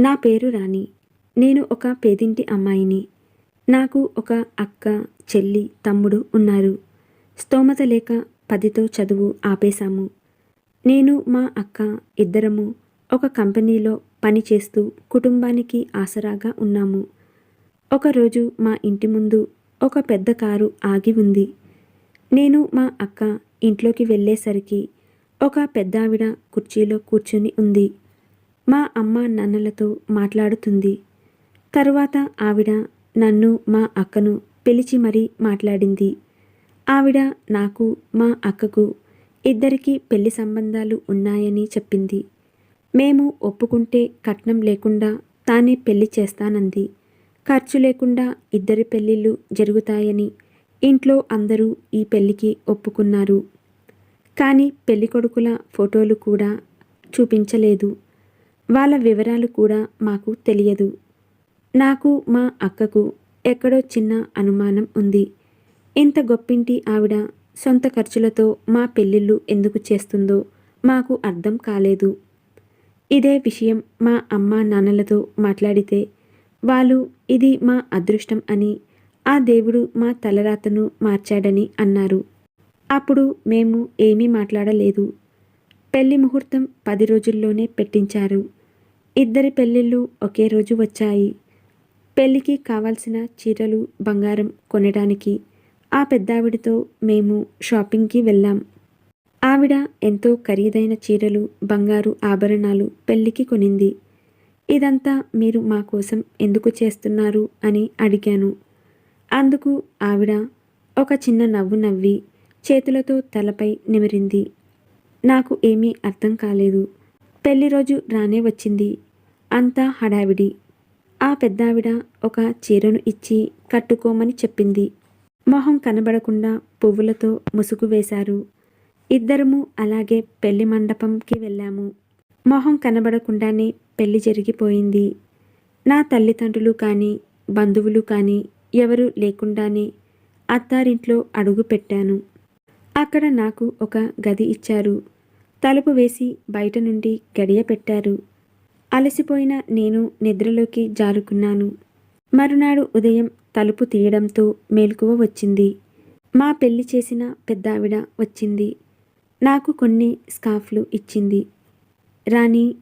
నా పేరు రాణి. నేను ఒక పేదింటి అమ్మాయిని. నాకు ఒక అక్క చెల్లి తమ్ముడు ఉన్నారు. స్తోమత లేక పదితో చదువు ఆపేశాము. నేను మా అక్క ఇద్దరము ఒక కంపెనీలో పని చేస్తూ కుటుంబానికి ఆసరాగా ఉన్నాము. ఒకరోజు మా ఇంటి ముందు ఒక పెద్ద కారు ఆగి ఉంది. నేను మా అక్క ఇంట్లోకి వెళ్ళేసరికి ఒక పెద్దావిడ కుర్చీలో కూర్చుని ఉంది. మా అమ్మ నాన్నలతో మాట్లాడుతుంది. తరువాత ఆవిడ నన్ను మా అక్కను పిలిచి మరీ మాట్లాడింది. ఆవిడ నాకు మా అక్కకు ఇద్దరికి పెళ్ళి సంబంధాలు ఉన్నాయని చెప్పింది. మేము ఒప్పుకుంటే కట్నం లేకుండా తానే పెళ్ళి చేస్తానంది. ఖర్చు లేకుండా ఇద్దరి పెళ్ళిళ్ళు జరుగుతాయని ఇంట్లో అందరూ ఈ పెళ్ళికి ఒప్పుకున్నారు. కానీ పెళ్ళికొడుకుల ఫోటోలు కూడా చూపించలేదు. వాళ్ళ వివరాలు కూడా మాకు తెలియదు. నాకు మా అక్కకు ఎక్కడో చిన్న అనుమానం ఉంది. ఇంత గొప్పింటి ఆవిడ సొంత ఖర్చులతో మా పెళ్ళిళ్ళు ఎందుకు చేస్తుందో మాకు అర్థం కాలేదు. ఇదే విషయం మా అమ్మ నాన్నలతో మాట్లాడితే వాళ్ళు ఇది మా అదృష్టం అని ఆ దేవుడు మా తలరాతను మార్చాడని అన్నారు. అప్పుడు మేము ఏమీ మాట్లాడలేదు. పెళ్ళి ముహూర్తం పది రోజుల్లోనే పెట్టించారు. ఇద్దరి పెళ్ళిళ్ళు ఒకే రోజు వచ్చాయి. పెళ్ళికి కావాల్సిన చీరలు బంగారం కొనడానికి ఆ పెద్దావిడితో మేము షాపింగ్కి వెళ్ళాం. ఆవిడ ఎంతో ఖరీదైన చీరలు బంగారు ఆభరణాలు పెళ్ళికి కొనింది. ఇదంతా మీరు మా కోసం ఎందుకు చేస్తున్నారు అని అడిగాను. అందుకు ఆవిడ ఒక చిన్న నవ్వు నవ్వి చేతులతో తలపై నిమిరింది. నాకు ఏమీ అర్థం కాలేదు. పెళ్ళి రోజు రానే వచ్చింది. అంతా హడావిడి. ఆ పెద్దావిడ ఒక చీరను ఇచ్చి కట్టుకోమని చెప్పింది. మొహం కనబడకుండా పువ్వులతో ముసుగు వేశారు. ఇద్దరము అలాగే పెళ్ళి మండపంకి వెళ్ళాము. మొహం కనబడకుండానే పెళ్ళి జరిగిపోయింది. నా తల్లిదండ్రులు కానీ బంధువులు కానీ ఎవరు లేకుండానే అత్తారింట్లో అడుగు పెట్టాను. అక్కడ నాకు ఒక గది ఇచ్చారు. తలుపు వేసి బయట నుండి గడియ పెట్టారు. అలసిపోయిన నేను నిద్రలోకి జారుకున్నాను. మరునాడు ఉదయం తలుపు తీయడంతో మేలుకువ వచ్చింది. మా పెళ్ళి చేసిన పెద్దావిడ వచ్చింది. నాకు కొన్ని స్కార్ఫ్లు ఇచ్చింది. రాణి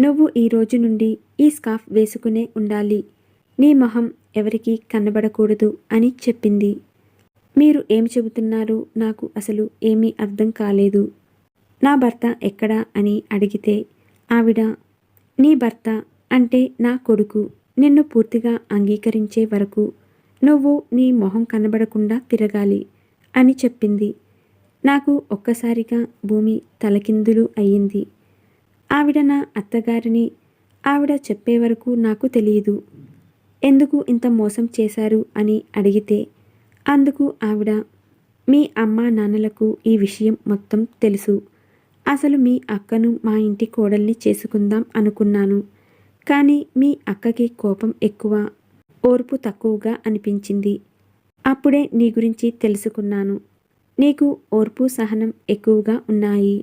నువ్వు ఈ రోజు నుండి ఈ స్కార్ఫ్ వేసుకునే ఉండాలి. నీ మొహం ఎవరికీ కనబడకూడదు అని చెప్పింది. మీరు ఏమి చెబుతున్నారు? నాకు అసలు ఏమీ అర్థం కాలేదు. నా భర్త ఎక్కడా అని అడిగితే ఆవిడ నీ భర్త అంటే నా కొడుకు నిన్ను పూర్తిగా అంగీకరించే వరకు నువ్వు నీ మొహం కనబడకుండా తిరగాలి అని చెప్పింది. నాకు ఒక్కసారిగా భూమి తలకిందులు అయ్యింది. ఆవిడ నా అత్తగారిని ఆవిడ చెప్పే వరకు నాకు తెలియదు. ఎందుకు ఇంత మోసం చేశారు? అని అడిగితే అందుకు ఆవిడ మీ అమ్మ నాన్నలకు ఈ విషయం మొత్తం తెలుసు. అసలు మీ అక్కను మా ఇంటి కోడల్ని చేసుకుందాం అనుకున్నాను. కానీ మీ అక్కకి కోపం ఎక్కువ ఓర్పు తక్కువగా అనిపించింది. అప్పుడే నీ గురించి తెలుసుకున్నాను. నీకు ఓర్పు సహనం ఎక్కువగా ఉన్నాయి.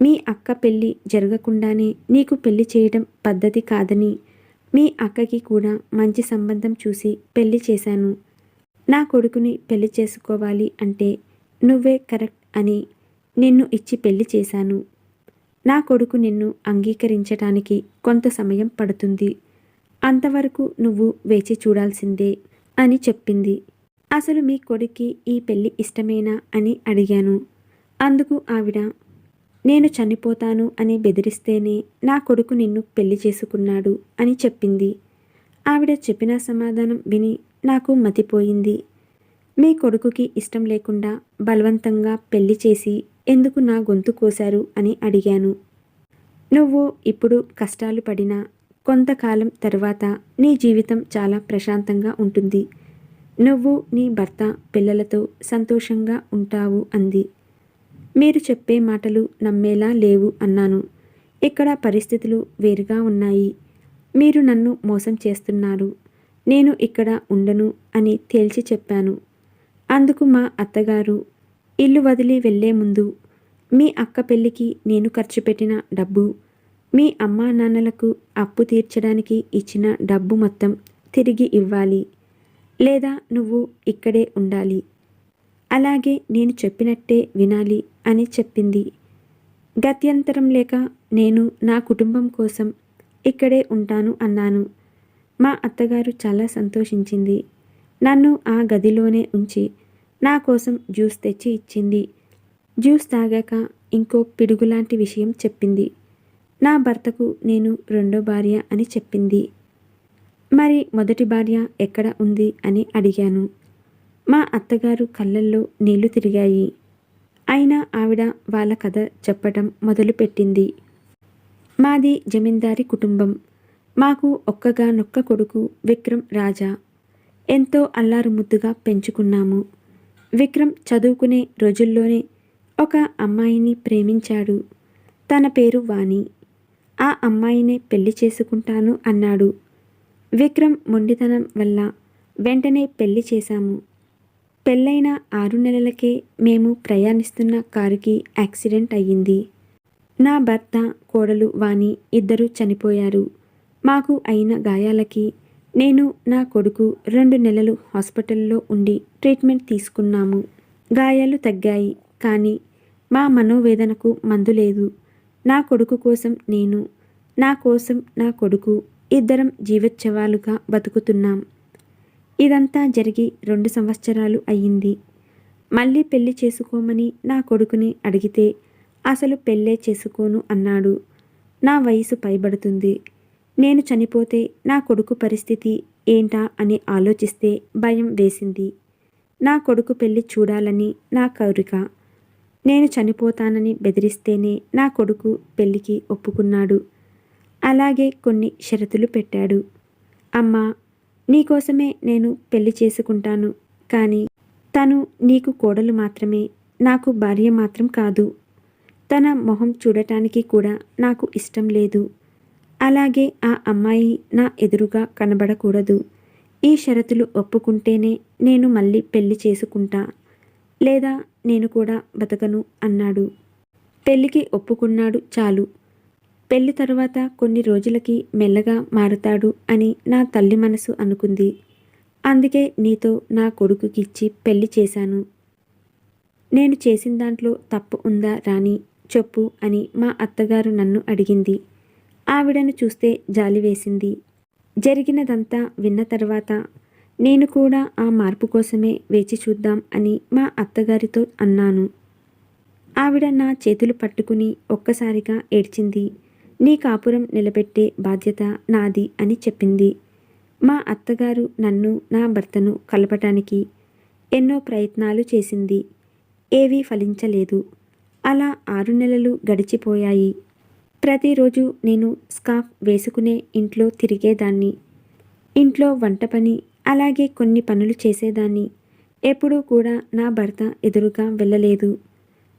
మీ అక్క పెళ్ళి జరగకుండానే నీకు పెళ్ళి చేయడం పద్ధతి కాదని మీ అక్కకి కూడా మంచి సంబంధం చూసి పెళ్ళి చేశాను. నా కొడుకుని పెళ్ళి చేసుకోవాలి అంటే నువ్వే కరెక్ట్ అని నిన్ను ఇచ్చి పెళ్ళి చేశాను. నా కొడుకు నిన్ను అంగీకరించటానికి కొంత సమయం పడుతుంది. అంతవరకు నువ్వు వేచి చూడాల్సిందే అని చెప్పింది. అసలు మీ కొడుక్కి ఈ పెళ్ళి ఇష్టమేనా అని అడిగాను. అందుకు ఆవిడ నేను చనిపోతాను అని బెదిరిస్తేనే నా కొడుకు నిన్ను పెళ్ళి చేసుకున్నాడు అని చెప్పింది. ఆవిడ చెప్పిన సమాధానం విని నాకు మతిపోయింది. మీ కొడుకుకి ఇష్టం లేకుండా బలవంతంగా పెళ్ళి చేసి ఎందుకు నా గొంతు కోశారు? అని అడిగాను. నువ్వు ఇప్పుడు కష్టాలు పడినా కొంతకాలం తర్వాత నీ జీవితం చాలా ప్రశాంతంగా ఉంటుంది. నువ్వు నీ భర్త పిల్లలతో సంతోషంగా ఉంటావు అంది. మీరు చెప్పే మాటలు నమ్మేలా లేవు అన్నాను. ఇక్కడ పరిస్థితులు వేరుగా ఉన్నాయి. మీరు నన్ను మోసం చేస్తున్నారు. నేను ఇక్కడ ఉండను అని తేల్చి చెప్పాను. అందుకు మా అత్తగారు ఇల్లు వదిలి వెళ్ళే ముందు మీ అక్క పెళ్ళికి నేను ఖర్చు పెట్టిన డబ్బు మీ అమ్మా నాన్నలకు అప్పు తీర్చడానికి ఇచ్చిన డబ్బు మొత్తం తిరిగి ఇవ్వాలి. లేదా నువ్వు ఇక్కడే ఉండాలి. అలాగే నేను చెప్పినట్టే వినాలి అని చెప్పింది. గత్యంతరం లేక నేను నా కుటుంబం కోసం ఇక్కడే ఉంటాను అన్నాను. మా అత్తగారు చాలా సంతోషించింది. నన్ను ఆ గదిలోనే ఉంచి నా కోసం జ్యూస్ తెచ్చి ఇచ్చింది. జ్యూస్ తాగాక ఇంకో పిడుగులాంటి విషయం చెప్పింది. నా భర్తకు నేను రెండో భార్య అని చెప్పింది. మరి మొదటి భార్య ఎక్కడ ఉంది అని అడిగాను. మా అత్తగారు కళ్ళల్లో నీళ్ళు తిరిగాయి. అయినా ఆవిడ వాళ్ళ కథ చెప్పటం మొదలుపెట్టింది. మాది జమీందారి కుటుంబం. మాకు ఒక్కగా నొక్క కొడుకు విక్రమ్ రాజా. ఎంతో అల్లారు ముద్దుగా పెంచుకున్నాము. విక్రమ్ చదువుకునే రోజుల్లోనే ఒక అమ్మాయిని ప్రేమించాడు. తన పేరు వాణి. ఆ అమ్మాయినే పెళ్ళి చేసుకుంటాను అన్నాడు. విక్రమ్ మొండితనం వల్ల వెంటనే పెళ్ళి చేశాము. పెళ్ళైన ఆరు నెలలకే మేము ప్రయాణిస్తున్న కారుకి యాక్సిడెంట్ అయ్యింది. నా భర్త కోడలు వాణి ఇద్దరూ చనిపోయారు. మాకు అయిన గాయాలకి నేను నా కొడుకు రెండు నెలలు హాస్పిటల్లో ఉండి ట్రీట్మెంట్ తీసుకున్నాము. గాయాలు తగ్గాయి కానీ మా మనోవేదనకు మందు లేదు. నా కొడుకు కోసం నేను నా కోసం నా కొడుకు ఇద్దరం జీవోత్సవాలుగా బతుకుతున్నాం. ఇదంతా జరిగి రెండు సంవత్సరాలు అయ్యింది. మళ్ళీ పెళ్ళి చేసుకోమని నా కొడుకుని అడిగితే అసలు పెళ్ళే చేసుకోను అన్నాడు. నా వయసు పైబడుతుంది. నేను చనిపోతే నా కొడుకు పరిస్థితి ఏంటా అని ఆలోచిస్తే భయం వేసింది. నా కొడుకు పెళ్ళి చూడాలని నా కోరిక. నేను చనిపోతానని బెదిరిస్తేనే నా కొడుకు పెళ్ళికి ఒప్పుకున్నాడు. అలాగే కొన్ని షరతులు పెట్టాడు. అమ్మా నీకోసమే నేను పెళ్ళి చేసుకుంటాను. కానీ తను నీకు కోడలు మాత్రమే నాకు భార్య మాత్రం కాదు. తన మొహం చూడటానికి కూడా నాకు ఇష్టం లేదు. అలాగే ఆ అమ్మాయి నా ఎదురుగా కనబడకూడదు. ఈ షరతులు ఒప్పుకుంటేనే నేను మళ్ళీ పెళ్ళి చేసుకుంటా. లేదా నేను కూడా బతకను అన్నాడు. పెళ్ళికి ఒప్పుకున్నాడు చాలు. పెళ్ళి తర్వాత కొన్ని రోజులకి మెల్లగా మారుతాడు అని నా తల్లి మనసు అనుకుంది. అందుకే నీతో నా కొడుకుకిచ్చి పెళ్ళి చేశాను. నేను చేసిన దాంట్లో తప్పు ఉందా రాని చెప్పు అని మా అత్తగారు నన్ను అడిగింది. ఆవిడను చూస్తే జాలి వేసింది. జరిగినదంతా విన్న తర్వాత నేను కూడా ఆ మార్పు కోసమే వేచి చూద్దాం అని మా అత్తగారితో అన్నాను. ఆవిడ నా చేతులు పట్టుకుని ఒక్కసారిగా ఏడ్చింది. నీ కాపురం నిలబెట్టే బాధ్యత నాది అని చెప్పింది. మా అత్తగారు నన్ను నా భర్తను కలపటానికి ఎన్నో ప్రయత్నాలు చేసింది. ఏవీ ఫలించలేదు. అలా ఆరు నెలలు గడిచిపోయాయి. ప్రతిరోజు నేను స్కార్ఫ్ వేసుకునే ఇంట్లో తిరిగేదాన్ని. ఇంట్లో వంట పని అలాగే కొన్ని పనులు చేసేదాన్ని. ఎప్పుడూ కూడా నా భర్త ఎదురుగా వెళ్ళలేదు.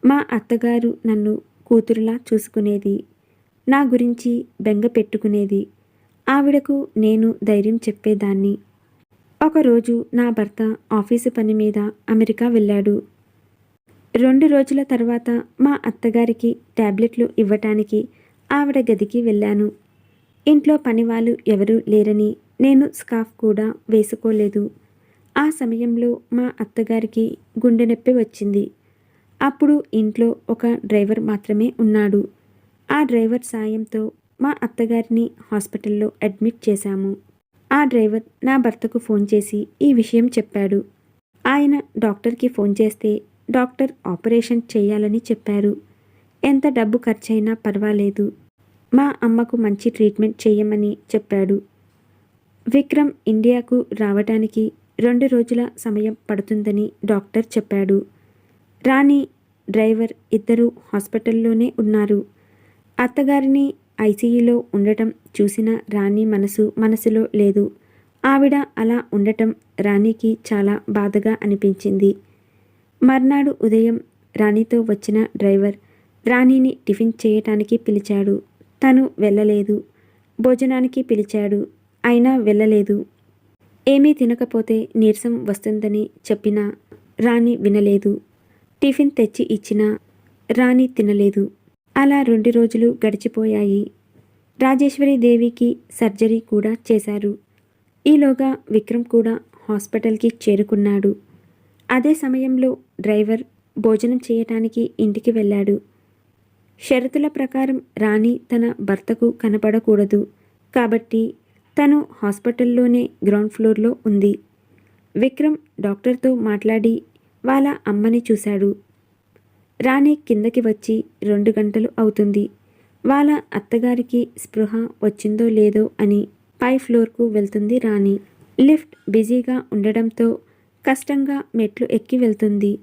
మా అత్తగారు నన్ను కూతురులా చూసుకునేది. నా గురించి బెంగ పెట్టుకునేది. ఆవిడకు నేను ధైర్యం చెప్పేదాన్ని. ఒకరోజు నా భర్త ఆఫీసు పని మీద అమెరికా వెళ్ళాడు. రెండు రోజుల తర్వాత మా అత్తగారికి ట్యాబ్లెట్లు ఇవ్వటానికి ఆవిడ గదికి వెళ్ళాను. ఇంట్లో పనివాళ్ళు ఎవరూ లేరని నేను స్కార్ఫ్ కూడా వేసుకోలేదు. ఆ సమయంలో మా అత్తగారికి గుండె నొప్పి వచ్చింది. అప్పుడు ఇంట్లో ఒక డ్రైవర్ మాత్రమే ఉన్నాడు. ఆ డ్రైవర్ సాయంతో మా అత్తగారిని హాస్పిటల్లో అడ్మిట్ చేశాము. ఆ డ్రైవర్ నా భర్తకు ఫోన్ చేసి ఈ విషయం చెప్పాడు. ఆయన డాక్టర్కి ఫోన్ చేస్తే డాక్టర్ ఆపరేషన్ చేయాలని చెప్పారు. ఎంత డబ్బు ఖర్చయినా పర్వాలేదు. మా అమ్మకు మంచి ట్రీట్మెంట్ చేయమని చెప్పాడు. విక్రమ్ ఇండియాకు రావటానికి రెండు రోజుల సమయం పడుతుందని డాక్టర్ చెప్పాడు. రాణి డ్రైవర్ ఇద్దరు హాస్పిటల్లోనే ఉన్నారు. అత్తగారిని ఐసీయూలో ఉండటం చూసిన రాణి మనసు మనసులో లేదు. ఆవిడ అలా ఉండటం రాణికి చాలా బాధగా అనిపించింది. మర్నాడు ఉదయం రాణితో వచ్చిన డ్రైవర్ రాణిని టిఫిన్ చేయటానికి పిలిచాడు. తను వెళ్ళలేదు. భోజనానికి పిలిచాడు. అయినా వెళ్ళలేదు. ఏమీ తినకపోతే నీరసం వస్తుందని చెప్పినా రాణి వినలేదు. టిఫిన్ తెచ్చి ఇచ్చినా రాణి తినలేదు. అలా రెండు రోజులు గడిచిపోయాయి. రాజేశ్వరి దేవికి సర్జరీ కూడా చేశారు. ఈలోగా విక్రమ్ కూడా హాస్పిటల్కి చేరుకున్నాడు. అదే సమయంలో డ్రైవర్ భోజనం చేయటానికి ఇంటికి వెళ్ళాడు. షరతుల ప్రకారం రాణి తన భర్తకు కనపడకూడదు. కాబట్టి తను హాస్పిటల్లోనే గ్రౌండ్ ఫ్లోర్లో ఉంది. విక్రమ్ డాక్టర్తో మాట్లాడి వాళ్ళ అమ్మని చూశాడు. రాణి కిందకి వచ్చి రెండు గంటలు అవుతుంది. వాళ్ళ అత్తగారికి స్పృహ వచ్చిందో లేదో అని పై ఫ్లోర్కు వెళ్తుంది రాణి. లిఫ్ట్ బిజీగా ఉండడంతో కష్టంగా మెట్లు ఎక్కి వెళ్తుంది.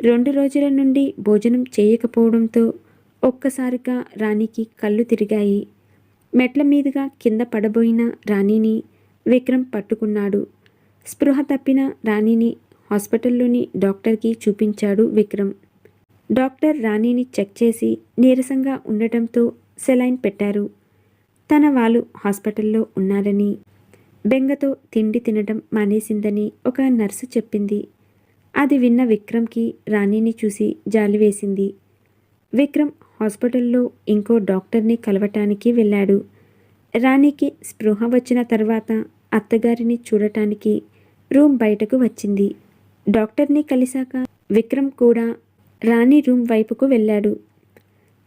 రెండు రోజుల నుండి భోజనం చేయకపోవడంతో ఒక్కసారిగా రాణికి కళ్ళు తిరిగాయి. మెట్ల మీదుగా కింద పడబోయిన రాణిని విక్రమ్ పట్టుకున్నాడు. స్పృహ తప్పిన రాణిని హాస్పిటల్లోని డాక్టర్కి చూపించాడు విక్రమ్. డాక్టర్ రాణిని చెక్ చేసి నీరసంగా ఉండటంతో సెలైన్ పెట్టారు. తన వాళ్ళు హాస్పిటల్లో ఉన్నారని బెంగతో తిండి తినడం మానేసిందని ఒక నర్సు చెప్పింది. అది విన్న విక్రమ్కి రాణిని చూసి జాలి వేసింది. విక్రమ్ హాస్పిటల్లో ఇంకో డాక్టర్ని కలవటానికి వెళ్ళాడు. రాణికి స్పృహ వచ్చిన తర్వాత అత్తగారిని చూడటానికి రూమ్ బయటకు వచ్చింది. డాక్టర్ని కలిశాక విక్రమ్ కూడా రాణి రూమ్ వైపుకు వెళ్ళాడు.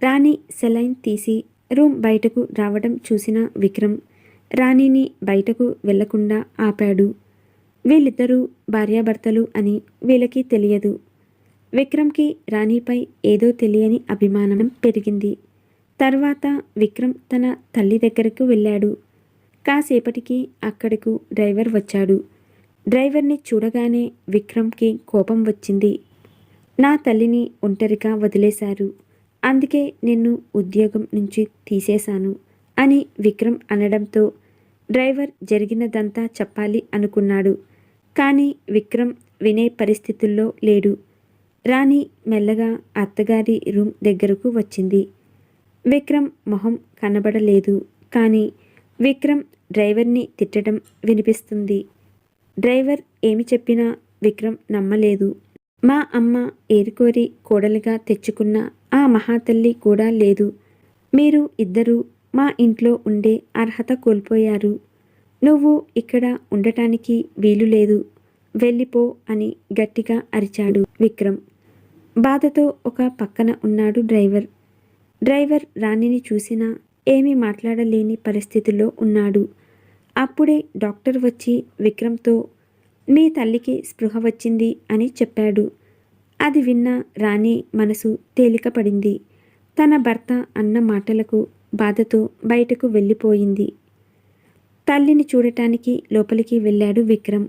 రాణి సెలైన్ తీసి రూమ్ బయటకు రావడం చూసిన విక్రమ్ రాణిని బయటకు వెళ్ళకుండా ఆపాడు. వీళ్ళిద్దరూ భార్యాభర్తలు అని వీళ్ళకి తెలియదు. విక్రమ్కి రాణిపై ఏదో తెలియని అభిమానం పెరిగింది. తర్వాత విక్రమ్ తన తల్లి దగ్గరకు వెళ్ళాడు. కాసేపటికి అక్కడకు డ్రైవర్ వచ్చాడు. డ్రైవర్ని చూడగానే విక్రమ్కి కోపం వచ్చింది. నా తల్లిని ఒంటరిగా వదిలేశారు. అందుకే నిన్ను ఉద్యోగం నుంచి తీసేశాను అని విక్రమ్ అనడంతో డ్రైవర్ జరిగినదంతా చెప్పాలి అనుకున్నాడు. కానీ విక్రమ్ వినే పరిస్థితుల్లో లేడు. రాణి మెల్లగా అత్తగారి రూమ్ దగ్గరకు వచ్చింది. విక్రమ్ మొహం కనబడలేదు. కానీ విక్రమ్ డ్రైవర్ని తిట్టడం వినిపిస్తుంది. డ్రైవర్ ఏమి చెప్పినా విక్రమ్ నమ్మలేదు. మా అమ్మ ఏరుకోరి కోడలుగా తెచ్చుకున్న ఆ మహాతల్లి కూడా లేదు. మీరు ఇద్దరూ మా ఇంట్లో ఉండే అర్హత కోల్పోయారు. నువ్వు ఇక్కడ ఉండటానికి వీలు లేదు. వెళ్ళిపో అని గట్టిగా అరిచాడు విక్రమ్. బాధతో ఒక పక్కన ఉన్నాడు డ్రైవర్. డ్రైవర్ రాణిని చూసినా ఏమీ మాట్లాడలేని పరిస్థితిలో ఉన్నాడు. అప్పుడే డాక్టర్ వచ్చి విక్రమ్తో మీ తల్లికి స్పృహ వచ్చింది అని చెప్పాడు. అది విన్న రాణి మనసు తేలికపడింది. తన భర్త అన్న మాటలకు బాధతో బయటకు వెళ్ళిపోయింది. తల్లిని చూడటానికి లోపలికి వెళ్ళాడు విక్రమ్.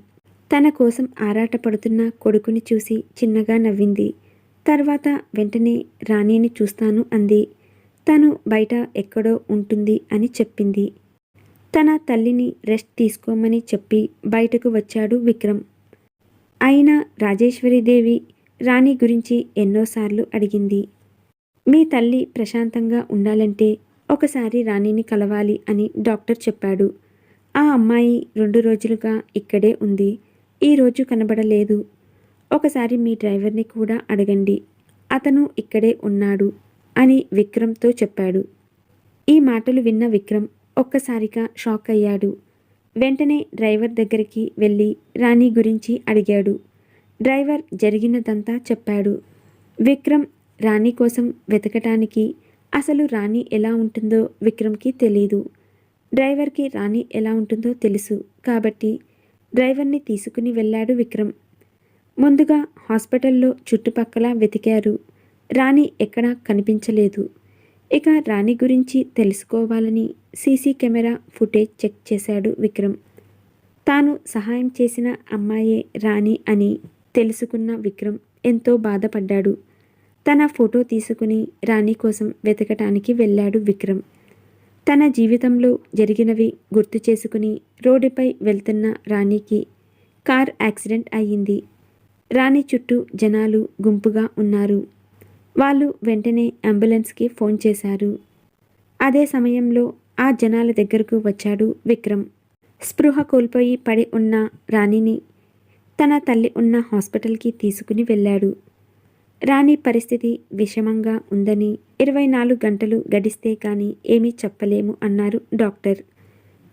తన కోసం ఆరాటపడుతున్న కొడుకుని చూసి చిన్నగా నవ్వింది. తర్వాత వెంటనే రాణిని చూస్తాను అంది. తను బయట ఎక్కడో ఉంటుంది అని చెప్పింది. తన తల్లిని రెస్ట్ తీసుకోమని చెప్పి బయటకు వచ్చాడు విక్రమ్. అయినా రాజేశ్వరీదేవి రాణి గురించి ఎన్నోసార్లు అడిగింది. మీ తల్లి ప్రశాంతంగా ఉండాలంటే ఒకసారి రాణిని కలవాలి అని డాక్టర్ చెప్పాడు. ఆ అమ్మాయి రెండు రోజులుగా ఇక్కడే ఉంది. ఈరోజు కనబడలేదు. ఒకసారి మీ డ్రైవర్ని కూడా అడగండి. అతను ఇక్కడే ఉన్నాడు అని విక్రమ్తో చెప్పాడు. ఈ మాటలు విన్న విక్రమ్ ఒక్కసారిగా షాక్ అయ్యాడు. వెంటనే డ్రైవర్ దగ్గరికి వెళ్ళి రాణి గురించి అడిగాడు. డ్రైవర్ జరిగినదంతా చెప్పాడు. విక్రమ్ రాణి కోసం వెతకటానికి అసలు రాణి ఎలా ఉంటుందో విక్రమ్కి తెలీదు. డ్రైవర్కి రాణి ఎలా ఉంటుందో తెలుసు కాబట్టి డ్రైవర్ని తీసుకుని వెళ్ళాడు విక్రమ్. ముందుగా హాస్పిటల్లో చుట్టుపక్కల వెతికారు. రాణి ఎక్కడా కనిపించలేదు. ఇక రాణి గురించి తెలుసుకోవాలని సీసీ కెమెరా ఫుటేజ్ చెక్ చేశాడు విక్రమ్. తాను సహాయం చేసిన అమ్మాయే రాణి అని తెలుసుకున్న విక్రమ్ ఎంతో బాధపడ్డాడు. తన ఫోటో తీసుకుని రాణి కోసం వెతకటానికి వెళ్ళాడు విక్రమ్. తన జీవితంలో జరిగినవి గుర్తు చేసుకుని రోడ్డుపై వెళ్తున్న రాణికి కార్ యాక్సిడెంట్ అయ్యింది. రాణి చుట్టూ జనాలు గుంపుగా ఉన్నారు. వాళ్ళు వెంటనే అంబులెన్స్కి ఫోన్ చేశారు. అదే సమయంలో ఆ జనాల దగ్గరకు వచ్చాడు విక్రమ్. స్పృహ కోల్పోయి పడి ఉన్న రాణిని తన తల్లి ఉన్న హాస్పిటల్కి తీసుకుని వెళ్ళాడు. రాణి పరిస్థితి విషమంగా ఉందని ఇరవై నాలుగు గంటలు గడిస్తే కానీ ఏమీ చెప్పలేము అన్నారు డాక్టర్.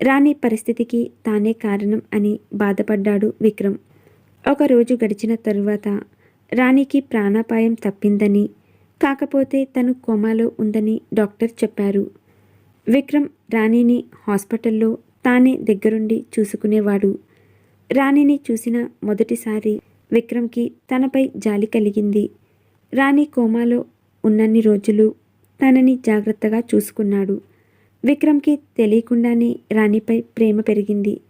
రాణి పరిస్థితికి తానే కారణం అని బాధపడ్డాడు విక్రమ్. ఒకరోజు గడిచిన తరువాత రాణికి ప్రాణాపాయం తప్పిందని కాకపోతే తను కోమాలో ఉందని డాక్టర్ చెప్పారు. విక్రమ్ రాణిని హాస్పిటల్లో తానే దగ్గరుండి చూసుకునేవాడు. రాణిని చూసిన మొదటిసారి విక్రమ్కి తనపై జాలి కలిగింది. రాణి కోమాలో ఉన్నన్ని రోజులు తనని జాగ్రత్తగా చూసుకున్నాడు. విక్రమ్కి తెలియకుండానే రాణిపై ప్రేమ పెరిగింది.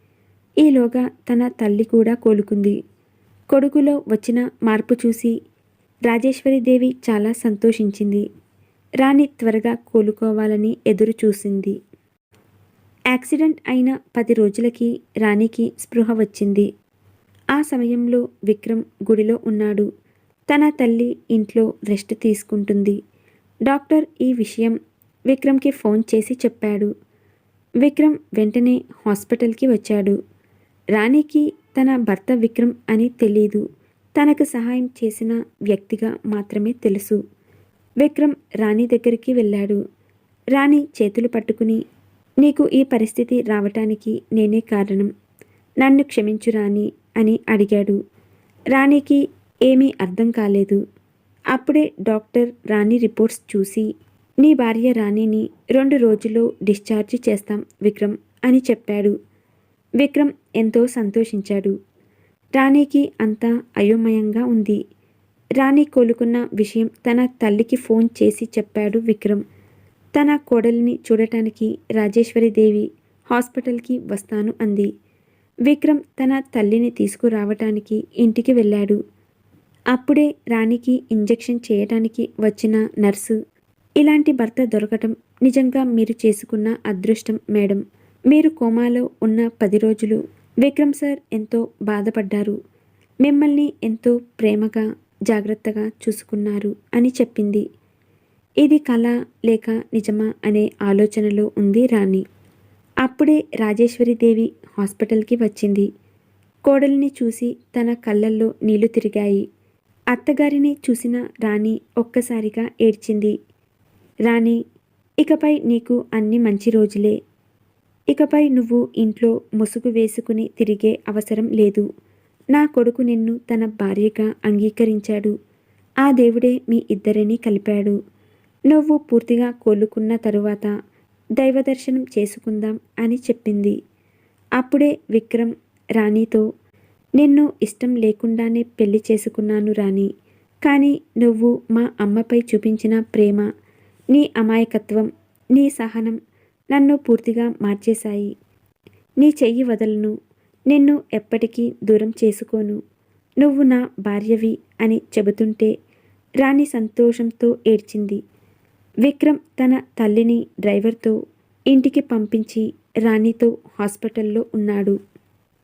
ఈలోగా తన తల్లి కూడా కోలుకుంది. కొడుకులో వచ్చిన మార్పు చూసి రాజేశ్వరిదేవి చాలా సంతోషించింది. రాణి త్వరగా కోలుకోవాలని ఎదురు చూసింది. యాక్సిడెంట్ అయిన పది రోజులకి రాణికి స్పృహ వచ్చింది. ఆ సమయంలో విక్రమ్ గుడిలో ఉన్నాడు. తన తల్లి ఇంట్లో రెస్ట్ తీసుకుంటుంది. డాక్టర్ ఈ విషయం విక్రమ్కి ఫోన్ చేసి చెప్పాడు. విక్రమ్ వెంటనే హాస్పిటల్కి వచ్చాడు. రాణికి తన భర్త విక్రమ్ అని తెలీదు. తనకు సహాయం చేసిన వ్యక్తిగా మాత్రమే తెలుసు. విక్రమ్ రాణి దగ్గరికి వెళ్ళాడు. రాణి చేతులు పట్టుకుని నీకు ఈ పరిస్థితి రావటానికి నేనే కారణం. నన్ను క్షమించు రాణి అని అడిగాడు. రాణికి ఏమీ అర్థం కాలేదు. అప్పుడే డాక్టర్ రాణి రిపోర్ట్స్ చూసి నీ భార్య రాణిని రెండు రోజుల్లో డిశ్చార్జ్ చేస్తాం విక్రమ్ అని చెప్పాడు. విక్రమ్ ఎంతో సంతోషించాడు. రాణికి అంతా అయోమయంగా ఉంది. రాణి కోలుకున్న విషయం తన తల్లికి ఫోన్ చేసి చెప్పాడు విక్రమ్. తన కోడలిని చూడటానికి రాజేశ్వరిదేవి హాస్పిటల్కి వస్తాను అంది. విక్రమ్ తన తల్లిని తీసుకురావటానికి ఇంటికి వెళ్ళాడు. అప్పుడే రాణికి ఇంజెక్షన్ చేయటానికి వచ్చిన నర్సు ఇలాంటి భర్త దొరకటం నిజంగా మీరు చేసుకున్న అదృష్టం మేడం. మీరు కోమాలో ఉన్న పది రోజులు విక్రమ్ సార్ ఎంతో బాధపడ్డారు. మిమ్మల్ని ఎంతో ప్రేమగా జాగ్రత్తగా చూసుకున్నారు అని చెప్పింది. ఇది కళ లేక నిజమా అనే ఆలోచనలో ఉంది రాణి. అప్పుడే రాజేశ్వరిదేవి హాస్పిటల్కి వచ్చింది. కోడల్ని చూసి తన కళ్ళల్లో నీళ్ళు తిరిగాయి. అత్తగారిని చూసిన రాణి ఒక్కసారిగా ఏడ్చింది. రాణి ఇకపై నీకు అన్ని మంచి రోజులే. ఇకపై నువ్వు ఇంట్లో ముసుగు వేసుకుని తిరిగే అవసరం లేదు. నా కొడుకు నిన్ను తన భార్యగా అంగీకరించాడు. ఆ దేవుడే మీ ఇద్దరిని కలిపాడు. నువ్వు పూర్తిగా కోలుకున్న తరువాత దైవదర్శనం చేసుకుందాం అని చెప్పింది. అప్పుడే విక్రమ్ రాణితో నిన్ను ఇష్టం లేకుండానే పెళ్ళి చేసుకున్నాను రాణి కానీ నువ్వు మా అమ్మపై చూపించిన ప్రేమ నీ అమాయకత్వం నీ సహనం నన్ను పూర్తిగా మార్చేశాయి. నీ చెయ్యి వదలను. నిన్ను ఎప్పటికీ దూరం చేసుకోను. నువ్వు నా భార్యవి అని చెబుతుంటే రాణి సంతోషంతో ఏడ్చింది. విక్రమ్ తన తల్లిని డ్రైవర్తో ఇంటికి పంపించి రాణితో హాస్పిటల్లో ఉన్నాడు.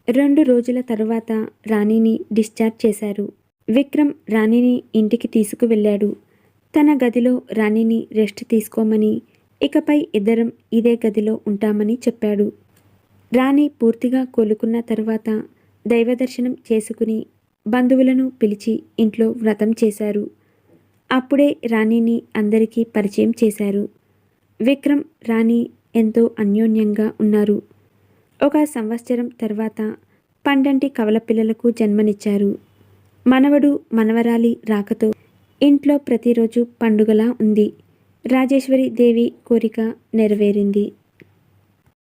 రెండు రోజుల తర్వాత రాణిని డిశ్చార్జ్ చేశారు. విక్రమ్ రాణిని ఇంటికి తీసుకువెళ్ళాడు. తన గదిలో రాణిని రెస్ట్ తీసుకోమని ఇకపై ఇద్దరం ఇదే గదిలో ఉంటామని చెప్పాడు. రాణి పూర్తిగా కోలుకున్న తర్వాత దైవదర్శనం చేసుకుని బంధువులను పిలిచి ఇంట్లో వ్రతం చేశారు. అప్పుడే రాణిని అందరికీ పరిచయం చేశారు. విక్రమ్ రాణి ఎంతో అన్యోన్యంగా ఉన్నారు. ఒక సంవత్సరం తర్వాత పండంటి కవల పిల్లలకు జన్మనిచ్చారు. మనవడు మనవరాలి రాకతో ఇంట్లో ప్రతిరోజు పండుగలా ఉంది. రాజేశ్వరి దేవి కోరిక నెరవేరింది.